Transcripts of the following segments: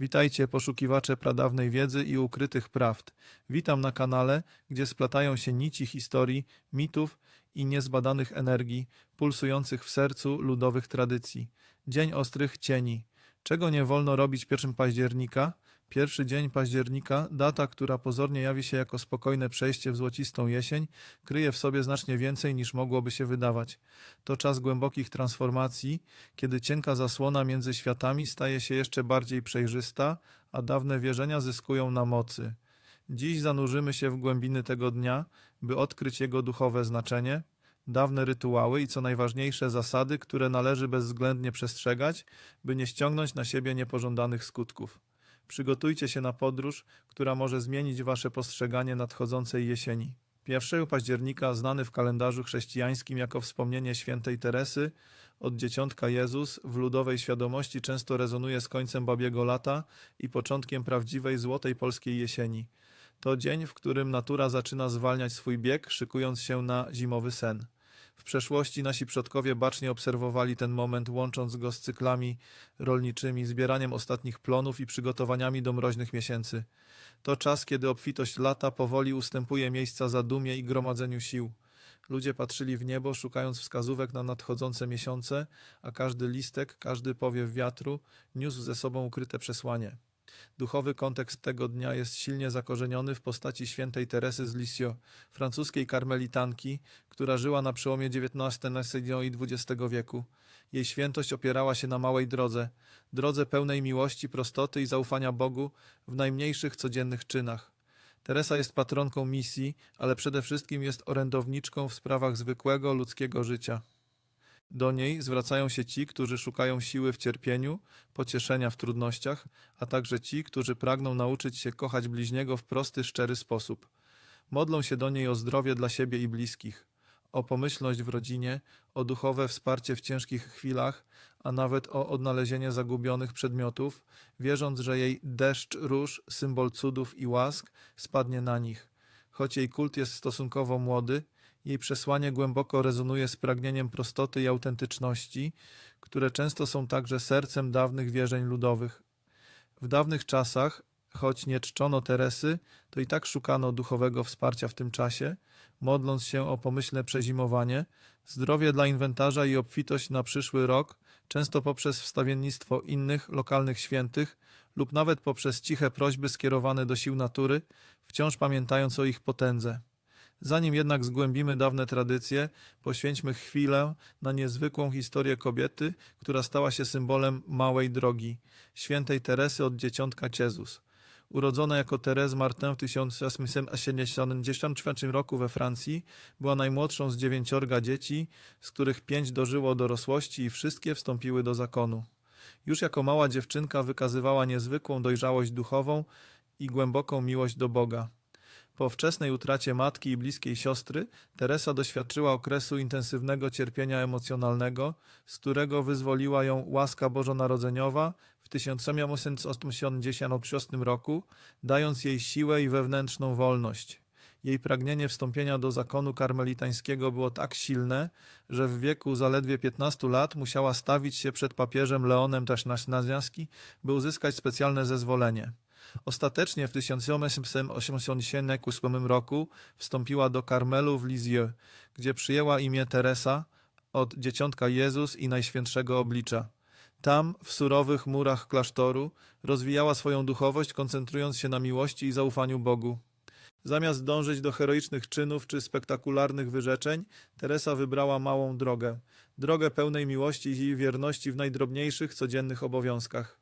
Witajcie poszukiwacze pradawnej wiedzy i ukrytych prawd. Witam na kanale, gdzie splatają się nici historii, mitów i niezbadanych energii, pulsujących w sercu ludowych tradycji. Dzień ostrych cieni. Czego nie wolno robić 1 października? Pierwszy dzień października, data, która pozornie jawi się jako spokojne przejście w złocistą jesień, kryje w sobie znacznie więcej niż mogłoby się wydawać. To czas głębokich transformacji, kiedy cienka zasłona między światami staje się jeszcze bardziej przejrzysta, a dawne wierzenia zyskują na mocy. Dziś zanurzymy się w głębiny tego dnia, by odkryć jego duchowe znaczenie, dawne rytuały i co najważniejsze zasady, które należy bezwzględnie przestrzegać, by nie ściągnąć na siebie niepożądanych skutków. Przygotujcie się na podróż, która może zmienić wasze postrzeganie nadchodzącej jesieni. 1 października, znany w kalendarzu chrześcijańskim jako wspomnienie świętej Teresy, od dzieciątka Jezus w ludowej świadomości często rezonuje z końcem babiego lata i początkiem prawdziwej złotej polskiej jesieni. To dzień, w którym natura zaczyna zwalniać swój bieg, szykując się na zimowy sen. W przeszłości nasi przodkowie bacznie obserwowali ten moment, łącząc go z cyklami rolniczymi, zbieraniem ostatnich plonów i przygotowaniami do mroźnych miesięcy. To czas, kiedy obfitość lata powoli ustępuje miejsca zadumie i gromadzeniu sił. Ludzie patrzyli w niebo, szukając wskazówek na nadchodzące miesiące, a każdy listek, każdy powiew wiatru niósł ze sobą ukryte przesłanie. Duchowy kontekst tego dnia jest silnie zakorzeniony w postaci świętej Teresy z Lisieux, francuskiej karmelitanki, która żyła na przełomie XIX i XX wieku. Jej świętość opierała się na małej drodze, drodze pełnej miłości, prostoty i zaufania Bogu w najmniejszych codziennych czynach. Teresa jest patronką misji, ale przede wszystkim jest orędowniczką w sprawach zwykłego ludzkiego życia. Do niej zwracają się ci, którzy szukają siły w cierpieniu, pocieszenia w trudnościach, a także ci, którzy pragną nauczyć się kochać bliźniego w prosty, szczery sposób. Modlą się do niej o zdrowie dla siebie i bliskich, o pomyślność w rodzinie, o duchowe wsparcie w ciężkich chwilach, a nawet o odnalezienie zagubionych przedmiotów, wierząc, że jej deszcz róż, symbol cudów i łask, spadnie na nich. Choć jej kult jest stosunkowo młody, jej przesłanie głęboko rezonuje z pragnieniem prostoty i autentyczności, które często są także sercem dawnych wierzeń ludowych. W dawnych czasach, choć nie czczono Teresy, to i tak szukano duchowego wsparcia w tym czasie, modląc się o pomyślne przezimowanie, zdrowie dla inwentarza i obfitość na przyszły rok, często poprzez wstawiennictwo innych lokalnych świętych lub nawet poprzez ciche prośby skierowane do sił natury, wciąż pamiętając o ich potędze. Zanim jednak zgłębimy dawne tradycje, poświęćmy chwilę na niezwykłą historię kobiety, która stała się symbolem małej drogi, świętej Teresy od dzieciątka Ciezus. Urodzona jako Thérèse Martin w 1874 roku we Francji, była najmłodszą z dziewięciorga dzieci, z których pięć dożyło dorosłości i wszystkie wstąpiły do zakonu. Już jako mała dziewczynka wykazywała niezwykłą dojrzałość duchową i głęboką miłość do Boga. Po wczesnej utracie matki i bliskiej siostry, Teresa doświadczyła okresu intensywnego cierpienia emocjonalnego, z którego wyzwoliła ją łaska bożonarodzeniowa w 1786 roku, dając jej siłę i wewnętrzną wolność. Jej pragnienie wstąpienia do zakonu karmelitańskiego było tak silne, że w wieku zaledwie 15 lat musiała stawić się przed papieżem Leonem Tasznasnaziaski, by uzyskać specjalne zezwolenie. Ostatecznie w 1888 roku wstąpiła do Karmelu w Lisieux, gdzie przyjęła imię Teresa od dzieciątka Jezus i Najświętszego Oblicza. Tam, w surowych murach klasztoru, rozwijała swoją duchowość, koncentrując się na miłości i zaufaniu Bogu. Zamiast dążyć do heroicznych czynów czy spektakularnych wyrzeczeń, Teresa wybrała małą drogę. Drogę pełnej miłości i wierności w najdrobniejszych, codziennych obowiązkach.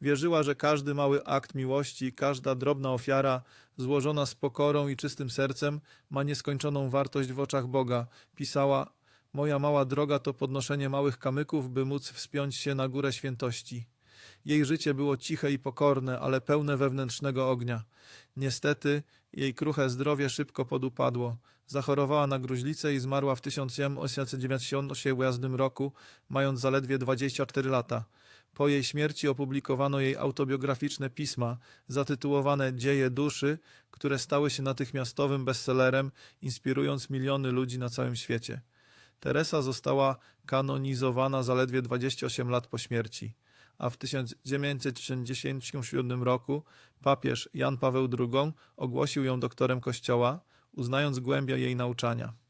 Wierzyła, że każdy mały akt miłości, każda drobna ofiara, złożona z pokorą i czystym sercem, ma nieskończoną wartość w oczach Boga. Pisała: Moja mała droga to podnoszenie małych kamyków, by móc wspiąć się na górę świętości. Jej życie było ciche i pokorne, ale pełne wewnętrznego ognia. Niestety, jej kruche zdrowie szybko podupadło. Zachorowała na gruźlicę i zmarła w 1898 roku, mając zaledwie 24 lata. Po jej śmierci opublikowano jej autobiograficzne pisma zatytułowane Dzieje duszy, które stały się natychmiastowym bestsellerem, inspirując miliony ludzi na całym świecie. Teresa została kanonizowana zaledwie 28 lat po śmierci. a w 1967 roku papież Jan Paweł II ogłosił ją doktorem Kościoła, uznając głębię jej nauczania.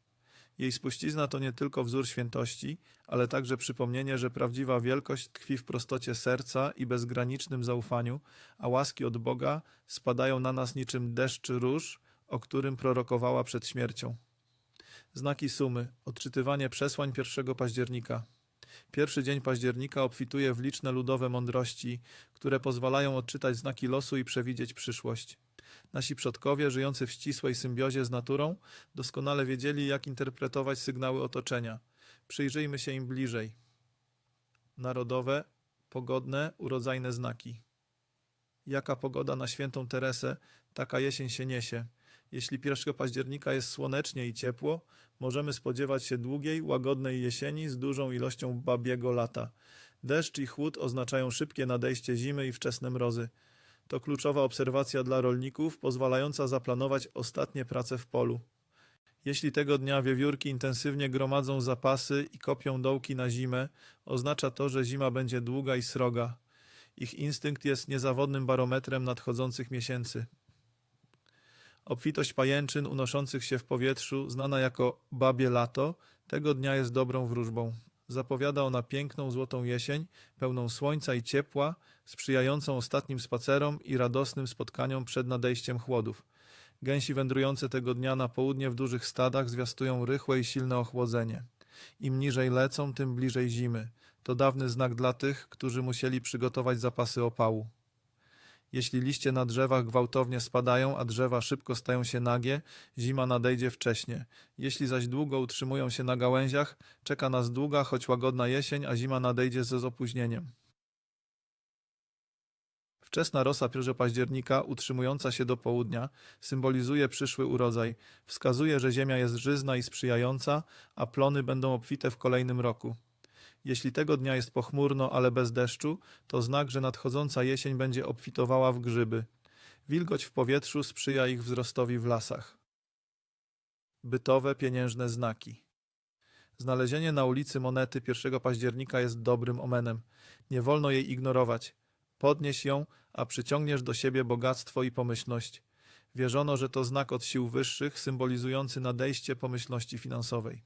Jej spuścizna to nie tylko wzór świętości, ale także przypomnienie, że prawdziwa wielkość tkwi w prostocie serca i bezgranicznym zaufaniu, a łaski od Boga spadają na nas niczym deszcz róż, o którym prorokowała przed śmiercią. Znaki sumy. Odczytywanie przesłań 1 października. Pierwszy dzień października obfituje w liczne ludowe mądrości, które pozwalają odczytać znaki losu i przewidzieć przyszłość. Nasi przodkowie, żyjący w ścisłej symbiozie z naturą, doskonale wiedzieli, jak interpretować sygnały otoczenia. Przyjrzyjmy się im bliżej. Narodowe, pogodne, urodzajne znaki. Jaka pogoda na świętą Teresę, taka jesień się niesie. Jeśli 1 października jest słonecznie i ciepło, możemy spodziewać się długiej, łagodnej jesieni z dużą ilością babiego lata. Deszcz i chłód oznaczają szybkie nadejście zimy i wczesne mrozy. To kluczowa obserwacja dla rolników, pozwalająca zaplanować ostatnie prace w polu. Jeśli tego dnia wiewiórki intensywnie gromadzą zapasy i kopią dołki na zimę, oznacza to, że zima będzie długa i sroga. Ich instynkt jest niezawodnym barometrem nadchodzących miesięcy. Obfitość pajęczyn unoszących się w powietrzu, znana jako babie lato, tego dnia jest dobrą wróżbą. Zapowiada ona piękną złotą jesień, pełną słońca i ciepła, sprzyjającą ostatnim spacerom i radosnym spotkaniom przed nadejściem chłodów. Gęsi wędrujące tego dnia na południe w dużych stadach zwiastują rychłe i silne ochłodzenie. Im niżej lecą, tym bliżej zimy. To dawny znak dla tych, którzy musieli przygotować zapasy opału. Jeśli liście na drzewach gwałtownie spadają, a drzewa szybko stają się nagie, zima nadejdzie wcześnie. Jeśli zaś długo utrzymują się na gałęziach, czeka nas długa, choć łagodna jesień, a zima nadejdzie ze z opóźnieniem. Wczesna rosa 1 października, utrzymująca się do południa, symbolizuje przyszły urodzaj. Wskazuje, że ziemia jest żyzna i sprzyjająca, a plony będą obfite w kolejnym roku. Jeśli tego dnia jest pochmurno, ale bez deszczu, to znak, że nadchodząca jesień będzie obfitowała w grzyby. Wilgoć w powietrzu sprzyja ich wzrostowi w lasach. Bytowe pieniężne znaki. Znalezienie na ulicy monety 1 października jest dobrym omenem. Nie wolno jej ignorować. Podnieś ją, a przyciągniesz do siebie bogactwo i pomyślność. Wierzono, że to znak od sił wyższych, symbolizujący nadejście pomyślności finansowej.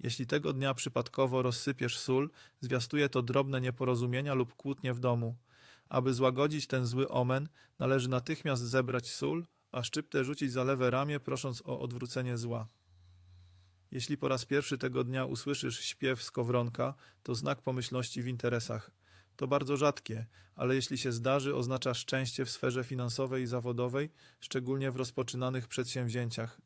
Jeśli tego dnia przypadkowo rozsypiesz sól, zwiastuje to drobne nieporozumienia lub kłótnie w domu. Aby złagodzić ten zły omen, należy natychmiast zebrać sól, a szczyptę rzucić za lewe ramię, prosząc o odwrócenie zła. Jeśli po raz pierwszy tego dnia usłyszysz śpiew skowronka, to znak pomyślności w interesach. To bardzo rzadkie, ale jeśli się zdarzy, oznacza szczęście w sferze finansowej i zawodowej, szczególnie w rozpoczynanych przedsięwzięciach.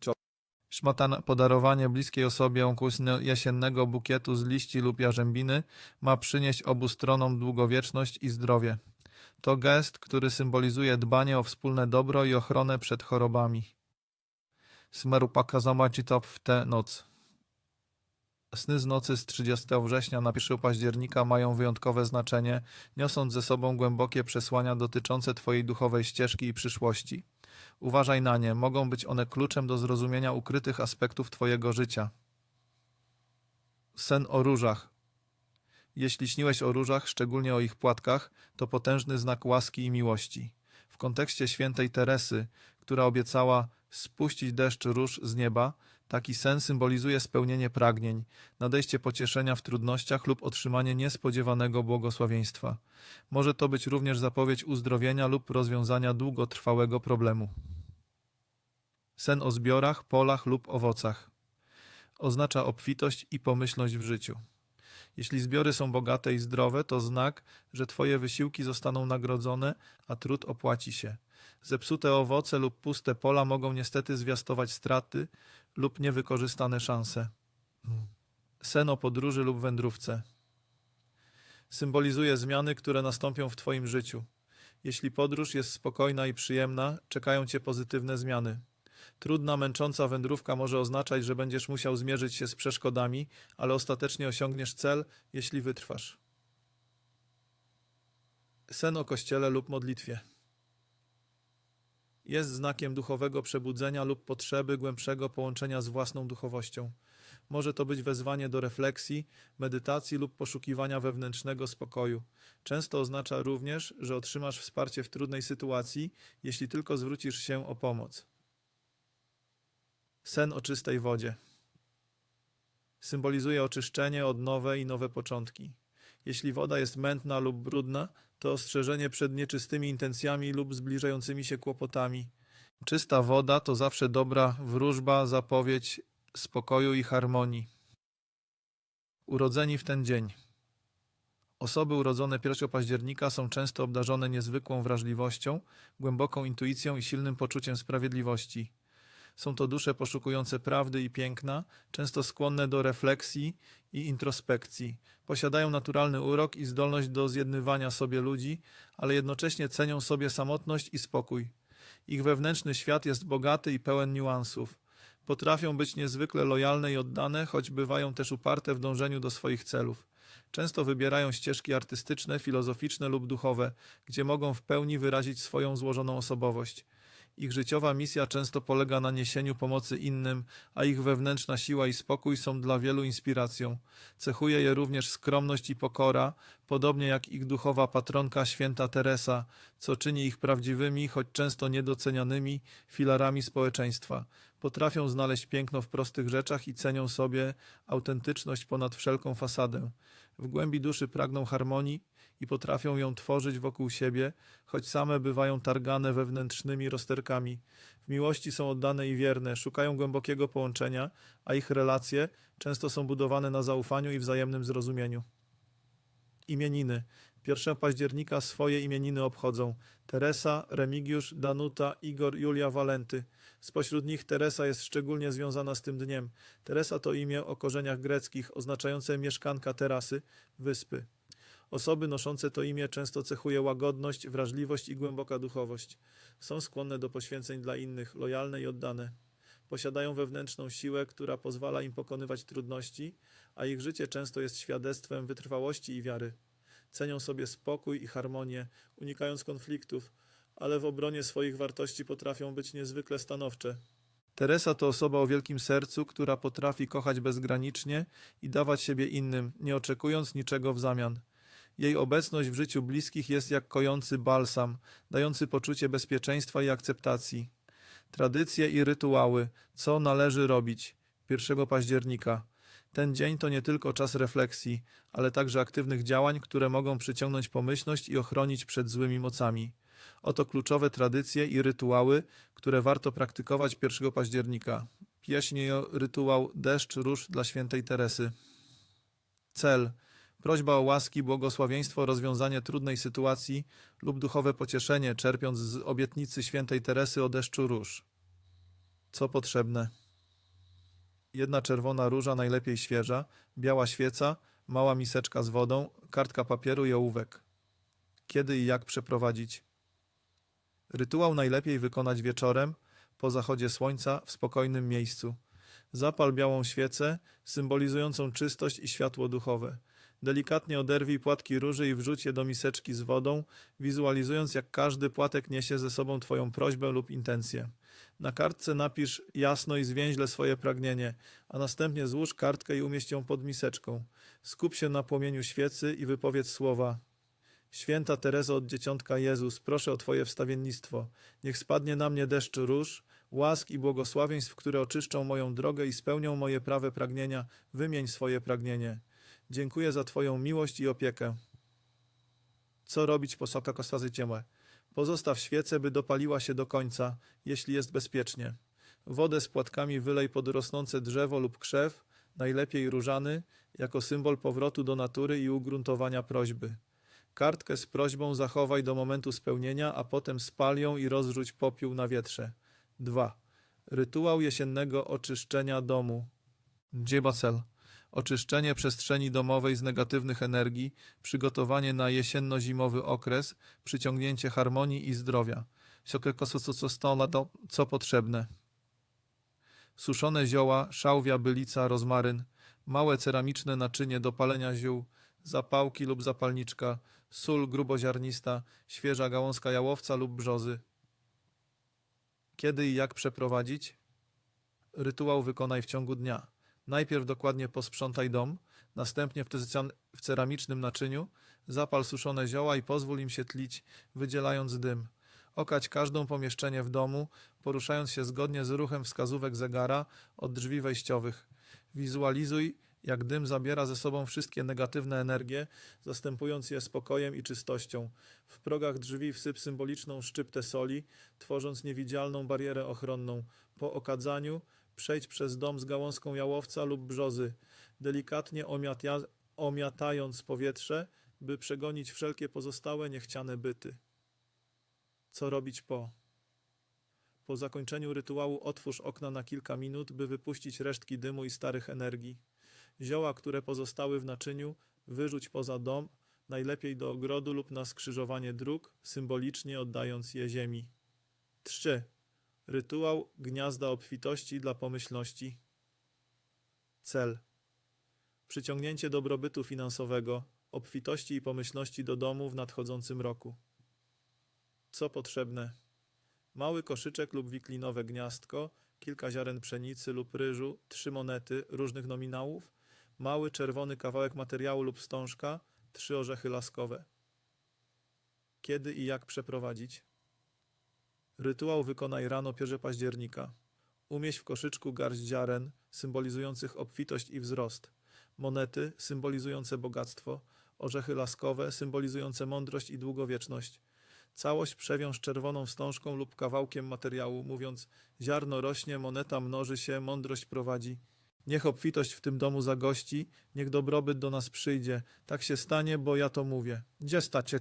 Szmatan podarowanie bliskiej osobie jesiennego bukietu z liści lub jarzębiny ma przynieść obu stronom długowieczność i zdrowie. To gest, który symbolizuje dbanie o wspólne dobro i ochronę przed chorobami. Smeru pakazamaci top w tę noc. Sny z nocy z 30 września na 1 października mają wyjątkowe znaczenie, niosąc ze sobą głębokie przesłania dotyczące Twojej duchowej ścieżki i przyszłości. Uważaj na nie, mogą być one kluczem do zrozumienia ukrytych aspektów Twojego życia. Sen o różach. Jeśli śniłeś o różach, szczególnie o ich płatkach, to potężny znak łaski i miłości. W kontekście świętej Teresy, która obiecała spuścić deszcz róż z nieba, taki sen symbolizuje spełnienie pragnień, nadejście pocieszenia w trudnościach lub otrzymanie niespodziewanego błogosławieństwa. Może to być również zapowiedź uzdrowienia lub rozwiązania długotrwałego problemu. Sen o zbiorach, polach lub owocach. Oznacza obfitość i pomyślność w życiu. Jeśli zbiory są bogate i zdrowe, to znak, że Twoje wysiłki zostaną nagrodzone, a trud opłaci się. Zepsute owoce lub puste pola mogą niestety zwiastować straty lub niewykorzystane szanse. Sen o podróży lub wędrówce. Symbolizuje zmiany, które nastąpią w Twoim życiu. Jeśli podróż jest spokojna i przyjemna, czekają Cię pozytywne zmiany. Trudna, męcząca wędrówka może oznaczać, że będziesz musiał zmierzyć się z przeszkodami, ale ostatecznie osiągniesz cel, jeśli wytrwasz. Sen o kościele lub modlitwie. Jest znakiem duchowego przebudzenia lub potrzeby głębszego połączenia z własną duchowością. Może to być wezwanie do refleksji, medytacji lub poszukiwania wewnętrznego spokoju. Często oznacza również, że otrzymasz wsparcie w trudnej sytuacji, jeśli tylko zwrócisz się o pomoc. Sen o czystej wodzie symbolizuje oczyszczenie, odnowę i nowe początki. Jeśli woda jest mętna lub brudna, to ostrzeżenie przed nieczystymi intencjami lub zbliżającymi się kłopotami. Czysta woda to zawsze dobra wróżba, zapowiedź spokoju i harmonii. Urodzeni w ten dzień. Osoby urodzone 1 października są często obdarzone niezwykłą wrażliwością, głęboką intuicją i silnym poczuciem sprawiedliwości. Są to dusze poszukujące prawdy i piękna, często skłonne do refleksji i introspekcji. Posiadają naturalny urok i zdolność do zjednywania sobie ludzi, ale jednocześnie cenią sobie samotność i spokój. Ich wewnętrzny świat jest bogaty i pełen niuansów. Potrafią być niezwykle lojalne i oddane, choć bywają też uparte w dążeniu do swoich celów. Często wybierają ścieżki artystyczne, filozoficzne lub duchowe, gdzie mogą w pełni wyrazić swoją złożoną osobowość. Ich życiowa misja często polega na niesieniu pomocy innym, a ich wewnętrzna siła i spokój są dla wielu inspiracją. Cechuje je również skromność i pokora, podobnie jak ich duchowa patronka święta Teresa, co czyni ich prawdziwymi, choć często niedocenianymi filarami społeczeństwa. Potrafią znaleźć piękno w prostych rzeczach i cenią sobie autentyczność ponad wszelką fasadę. W głębi duszy pragną harmonii i potrafią ją tworzyć wokół siebie, choć same bywają targane wewnętrznymi rozterkami. W miłości są oddane i wierne, szukają głębokiego połączenia, a ich relacje często są budowane na zaufaniu i wzajemnym zrozumieniu. Imieniny. 1 października swoje imieniny obchodzą Teresa, Remigiusz, Danuta, Igor, Julia, Walenty. Spośród nich Teresa jest szczególnie związana z tym dniem. Teresa to imię o korzeniach greckich, oznaczające mieszkanka terasy, wyspy. Osoby noszące to imię często cechuje łagodność, wrażliwość i głęboka duchowość. Są skłonne do poświęceń dla innych, lojalne i oddane. Posiadają wewnętrzną siłę, która pozwala im pokonywać trudności, a ich życie często jest świadectwem wytrwałości i wiary. Cenią sobie spokój i harmonię, unikając konfliktów, ale w obronie swoich wartości potrafią być niezwykle stanowcze. Teresa to osoba o wielkim sercu, która potrafi kochać bezgranicznie i dawać siebie innym, nie oczekując niczego w zamian. Jej obecność w życiu bliskich jest jak kojący balsam, dający poczucie bezpieczeństwa i akceptacji. Tradycje i rytuały, co należy robić 1 października. Ten dzień to nie tylko czas refleksji, ale także aktywnych działań, które mogą przyciągnąć pomyślność i ochronić przed złymi mocami. Oto kluczowe tradycje i rytuały, które warto praktykować 1 października. I rytuał Deszcz Róż dla świętej Teresy. Cel prośba o łaski, błogosławieństwo, rozwiązanie trudnej sytuacji lub duchowe pocieszenie, czerpiąc z obietnicy świętej Teresy o deszczu róż. Co potrzebne? Jedna czerwona róża, najlepiej świeża, biała świeca, mała miseczka z wodą, kartka papieru i ołówek. Kiedy i jak przeprowadzić? Rytuał najlepiej wykonać wieczorem, po zachodzie słońca, w spokojnym miejscu. Zapal białą świecę, symbolizującą czystość i światło duchowe. Delikatnie oderwij płatki róży i wrzuć je do miseczki z wodą, wizualizując jak każdy płatek niesie ze sobą Twoją prośbę lub intencję. Na kartce napisz jasno i zwięźle swoje pragnienie, a następnie złóż kartkę i umieść ją pod miseczką. Skup się na płomieniu świecy i wypowiedz słowa Święta Terezo od Dzieciątka Jezus, proszę o Twoje wstawiennictwo. Niech spadnie na mnie deszcz róż, łask i błogosławieństw, które oczyszczą moją drogę i spełnią moje prawe pragnienia. Wymień swoje pragnienie. Dziękuję za Twoją miłość i opiekę. Co robić po soka kostazy ciemłe? Pozostaw świecę, by dopaliła się do końca, jeśli jest bezpiecznie. Wodę z płatkami wylej pod rosnące drzewo lub krzew, najlepiej różany, jako symbol powrotu do natury i ugruntowania prośby. Kartkę z prośbą zachowaj do momentu spełnienia, a potem spal ją i rozrzuć popiół na wietrze. 2. Rytuał jesiennego oczyszczenia domu. Dziebacel. Oczyszczenie przestrzeni domowej z negatywnych energii, przygotowanie na jesienno-zimowy okres, przyciągnięcie harmonii i zdrowia. Co potrzebne? Suszone zioła, szałwia, bylica, rozmaryn, małe ceramiczne naczynie do palenia ziół, zapałki lub zapalniczka, sól gruboziarnista, świeża gałązka jałowca lub brzozy. Kiedy i jak przeprowadzić? Rytuał wykonaj w ciągu dnia. Najpierw dokładnie posprzątaj dom, następnie w, ceramicznym naczyniu zapal suszone zioła i pozwól im się tlić, wydzielając dym. Okać każdą pomieszczenie w domu, poruszając się zgodnie z ruchem wskazówek zegara od drzwi wejściowych. Wizualizuj, jak dym zabiera ze sobą wszystkie negatywne energie, zastępując je spokojem i czystością. W progach drzwi wsyp symboliczną szczyptę soli, tworząc niewidzialną barierę ochronną. Po okadzaniu przejdź przez dom z gałązką jałowca lub brzozy, delikatnie omiatia- omiatając powietrze, by przegonić wszelkie pozostałe niechciane byty. Co robić po? Po zakończeniu rytuału otwórz okna na kilka minut, by wypuścić resztki dymu i starych energii. Zioła, które pozostały w naczyniu, wyrzuć poza dom, najlepiej do ogrodu lub na skrzyżowanie dróg, symbolicznie oddając je ziemi. 3. Rytuał gniazda obfitości dla pomyślności. Cel. Przyciągnięcie dobrobytu finansowego, obfitości i pomyślności do domu w nadchodzącym roku. Co potrzebne? Mały koszyczek lub wiklinowe gniazdko, kilka ziaren pszenicy lub ryżu, trzy monety różnych nominałów, mały czerwony kawałek materiału lub wstążka, trzy orzechy laskowe. Kiedy i jak przeprowadzić? Rytuał wykonaj rano 1 października. Umieść w koszyczku garść ziaren, symbolizujących obfitość i wzrost, monety symbolizujące bogactwo, orzechy laskowe symbolizujące mądrość i długowieczność. Całość przewiąż czerwoną wstążką lub kawałkiem materiału, mówiąc: Ziarno rośnie, moneta mnoży się, mądrość prowadzi. Niech obfitość w tym domu zagości, niech dobrobyt do nas przyjdzie. Tak się stanie, bo ja to mówię. Gdzie stacie?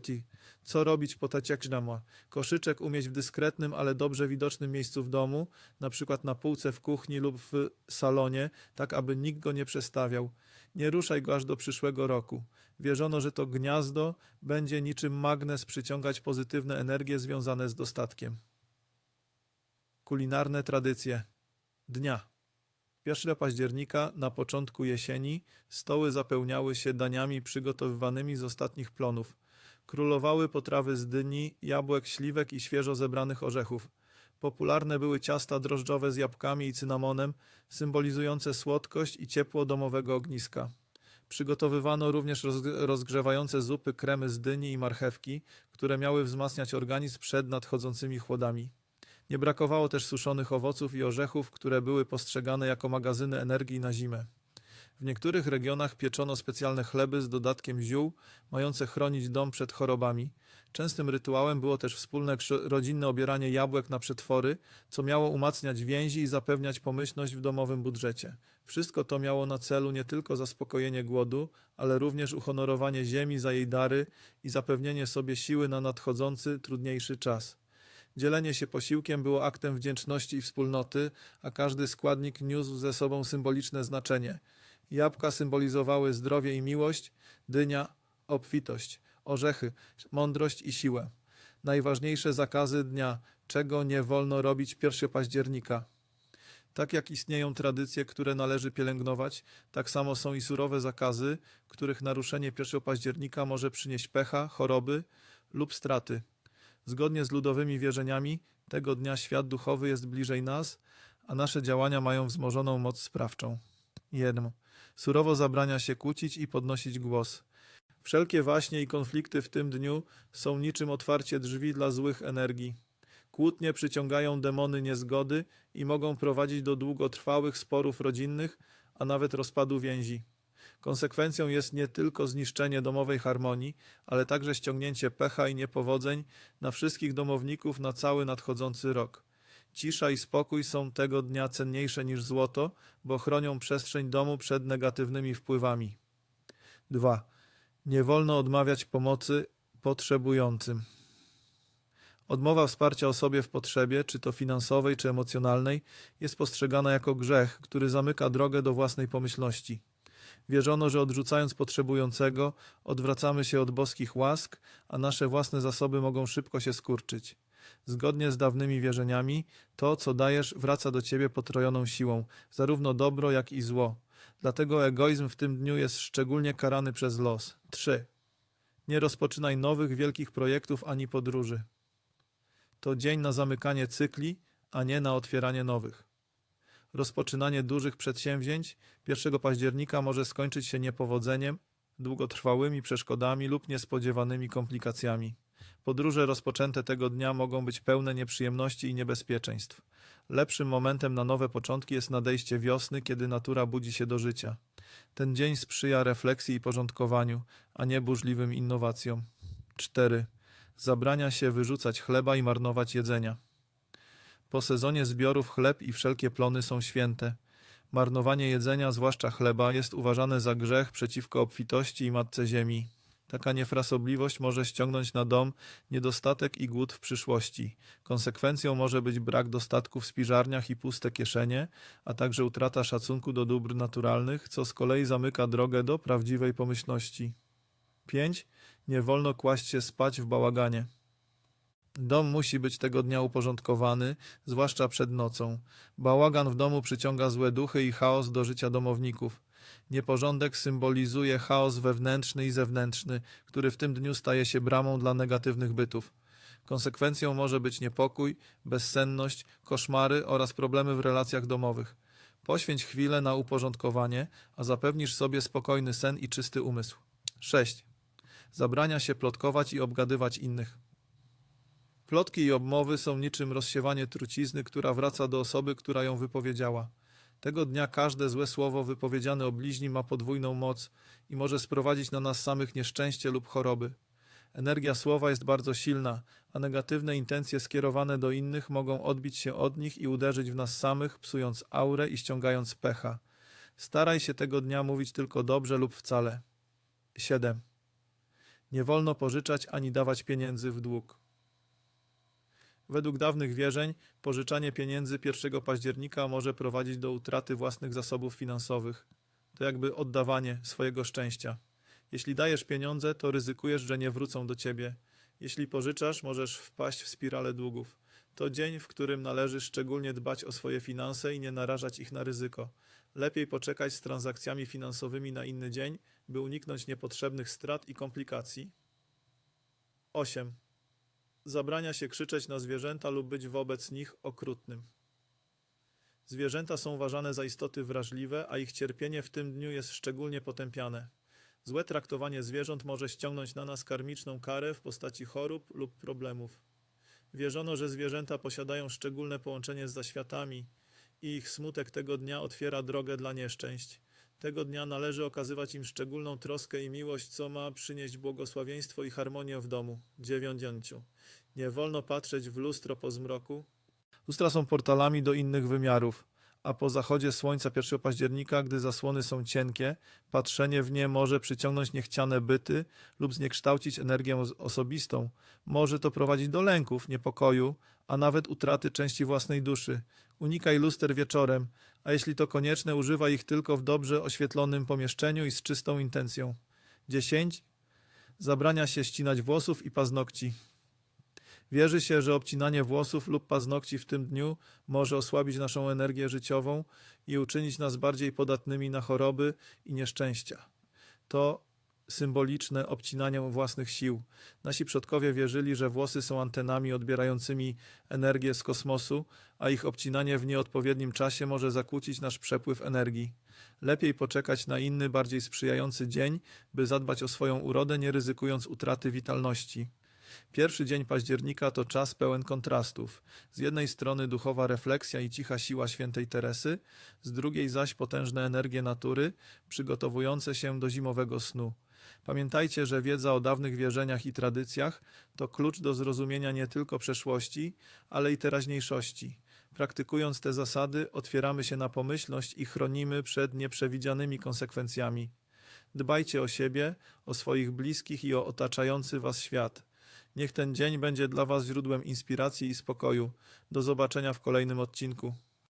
Co robić po taciekżdama? Koszyczek umieść w dyskretnym, ale dobrze widocznym miejscu w domu, na przykład na półce w kuchni lub w salonie, tak aby nikt go nie przestawiał. Nie ruszaj go aż do przyszłego roku. Wierzono, że to gniazdo będzie niczym magnes przyciągać pozytywne energie związane z dostatkiem. Kulinarne tradycje dnia. 1 października, na początku jesieni, stoły zapełniały się daniami przygotowywanymi z ostatnich plonów. Królowały potrawy z dyni, jabłek, śliwek i świeżo zebranych orzechów. Popularne były ciasta drożdżowe z jabłkami i cynamonem, symbolizujące słodkość i ciepło domowego ogniska. Przygotowywano również rozg- rozgrzewające zupy kremy z dyni i marchewki, które miały wzmacniać organizm przed nadchodzącymi chłodami. Nie brakowało też suszonych owoców i orzechów, które były postrzegane jako magazyny energii na zimę. W niektórych regionach pieczono specjalne chleby z dodatkiem ziół, mające chronić dom przed chorobami. Częstym rytuałem było też wspólne rodzinne obieranie jabłek na przetwory, co miało umacniać więzi i zapewniać pomyślność w domowym budżecie. Wszystko to miało na celu nie tylko zaspokojenie głodu, ale również uhonorowanie ziemi za jej dary i zapewnienie sobie siły na nadchodzący, trudniejszy czas. Dzielenie się posiłkiem było aktem wdzięczności i wspólnoty, a każdy składnik niósł ze sobą symboliczne znaczenie. Jabłka symbolizowały zdrowie i miłość, dynia obfitość, orzechy mądrość i siłę. Najważniejsze zakazy dnia, czego nie wolno robić 1 października. Tak jak istnieją tradycje, które należy pielęgnować, tak samo są i surowe zakazy, których naruszenie 1 października może przynieść pecha, choroby lub straty. Zgodnie z ludowymi wierzeniami, tego dnia świat duchowy jest bliżej nas, a nasze działania mają wzmożoną moc sprawczą. 1. Surowo zabrania się kłócić i podnosić głos. Wszelkie waśnie i konflikty w tym dniu są niczym otwarcie drzwi dla złych energii. Kłótnie przyciągają demony niezgody i mogą prowadzić do długotrwałych sporów rodzinnych, a nawet rozpadu więzi. Konsekwencją jest nie tylko zniszczenie domowej harmonii, ale także ściągnięcie pecha i niepowodzeń na wszystkich domowników na cały nadchodzący rok. Cisza i spokój są tego dnia cenniejsze niż złoto, bo chronią przestrzeń domu przed negatywnymi wpływami. 2. Nie wolno odmawiać pomocy potrzebującym. Odmowa wsparcia osobie w potrzebie, czy to finansowej, czy emocjonalnej, jest postrzegana jako grzech, który zamyka drogę do własnej pomyślności. Wierzono, że odrzucając potrzebującego, odwracamy się od boskich łask, a nasze własne zasoby mogą szybko się skurczyć. Zgodnie z dawnymi wierzeniami, to, co dajesz, wraca do ciebie potrojoną siłą, zarówno dobro, jak i zło. Dlatego egoizm w tym dniu jest szczególnie karany przez los. 3. Nie rozpoczynaj nowych, wielkich projektów ani podróży. To dzień na zamykanie cykli, a nie na otwieranie nowych. Rozpoczynanie dużych przedsięwzięć 1 października może skończyć się niepowodzeniem, długotrwałymi przeszkodami lub niespodziewanymi komplikacjami. Podróże rozpoczęte tego dnia mogą być pełne nieprzyjemności i niebezpieczeństw. Lepszym momentem na nowe początki jest nadejście wiosny, kiedy natura budzi się do życia. Ten dzień sprzyja refleksji i porządkowaniu, a nie burzliwym innowacjom. 4. Zabrania się wyrzucać chleba i marnować jedzenia. Po sezonie zbiorów chleb i wszelkie plony są święte. Marnowanie jedzenia, zwłaszcza chleba, jest uważane za grzech przeciwko obfitości i matce ziemi. Taka niefrasobliwość może ściągnąć na dom niedostatek i głód w przyszłości. Konsekwencją może być brak dostatku w spiżarniach i puste kieszenie, a także utrata szacunku do dóbr naturalnych, co z kolei zamyka drogę do prawdziwej pomyślności. 5. Nie wolno kłaść się spać w bałaganie. Dom musi być tego dnia uporządkowany, zwłaszcza przed nocą. Bałagan w domu przyciąga złe duchy i chaos do życia domowników. Nieporządek symbolizuje chaos wewnętrzny i zewnętrzny, który w tym dniu staje się bramą dla negatywnych bytów. Konsekwencją może być niepokój, bezsenność, koszmary oraz problemy w relacjach domowych. Poświęć chwilę na uporządkowanie, a zapewnisz sobie spokojny sen i czysty umysł. 6. Zabrania się plotkować i obgadywać innych. Plotki i obmowy są niczym rozsiewanie trucizny, która wraca do osoby, która ją wypowiedziała. Tego dnia każde złe słowo wypowiedziane o bliźni ma podwójną moc i może sprowadzić na nas samych nieszczęście lub choroby. Energia słowa jest bardzo silna, a negatywne intencje skierowane do innych mogą odbić się od nich i uderzyć w nas samych, psując aurę i ściągając pecha. Staraj się tego dnia mówić tylko dobrze lub wcale. 7. Nie wolno pożyczać ani dawać pieniędzy w dług. Według dawnych wierzeń, pożyczanie pieniędzy 1 października może prowadzić do utraty własnych zasobów finansowych. To jakby oddawanie swojego szczęścia. Jeśli dajesz pieniądze, to ryzykujesz, że nie wrócą do ciebie. Jeśli pożyczasz, możesz wpaść w spiralę długów. To dzień, w którym należy szczególnie dbać o swoje finanse i nie narażać ich na ryzyko. Lepiej poczekać z transakcjami finansowymi na inny dzień, by uniknąć niepotrzebnych strat i komplikacji. 8 zabrania się krzyczeć na zwierzęta lub być wobec nich okrutnym. Zwierzęta są uważane za istoty wrażliwe, a ich cierpienie w tym dniu jest szczególnie potępiane. Złe traktowanie zwierząt może ściągnąć na nas karmiczną karę w postaci chorób lub problemów. Wierzono, że zwierzęta posiadają szczególne połączenie z zaświatami i ich smutek tego dnia otwiera drogę dla nieszczęść. Tego dnia należy okazywać im szczególną troskę i miłość, co ma przynieść błogosławieństwo i harmonię w domu. Dziewiącięciu. Nie wolno patrzeć w lustro po zmroku. Lustra są portalami do innych wymiarów, a po zachodzie słońca 1 października, gdy zasłony są cienkie, patrzenie w nie może przyciągnąć niechciane byty lub zniekształcić energię os- osobistą. Może to prowadzić do lęków, niepokoju, a nawet utraty części własnej duszy. Unikaj luster wieczorem, a jeśli to konieczne, używaj ich tylko w dobrze oświetlonym pomieszczeniu i z czystą intencją. 10. Zabrania się ścinać włosów i paznokci. Wierzy się, że obcinanie włosów lub paznokci w tym dniu może osłabić naszą energię życiową i uczynić nas bardziej podatnymi na choroby i nieszczęścia. To symboliczne obcinanie własnych sił. Nasi przodkowie wierzyli, że włosy są antenami odbierającymi energię z kosmosu, a ich obcinanie w nieodpowiednim czasie może zakłócić nasz przepływ energii. Lepiej poczekać na inny, bardziej sprzyjający dzień, by zadbać o swoją urodę, nie ryzykując utraty witalności. Pierwszy dzień października to czas pełen kontrastów. Z jednej strony duchowa refleksja i cicha siła świętej Teresy, z drugiej zaś potężne energie natury, przygotowujące się do zimowego snu. Pamiętajcie, że wiedza o dawnych wierzeniach i tradycjach to klucz do zrozumienia nie tylko przeszłości, ale i teraźniejszości. Praktykując te zasady, otwieramy się na pomyślność i chronimy przed nieprzewidzianymi konsekwencjami. Dbajcie o siebie, o swoich bliskich i o otaczający Was świat. Niech ten dzień będzie dla Was źródłem inspiracji i spokoju. Do zobaczenia w kolejnym odcinku.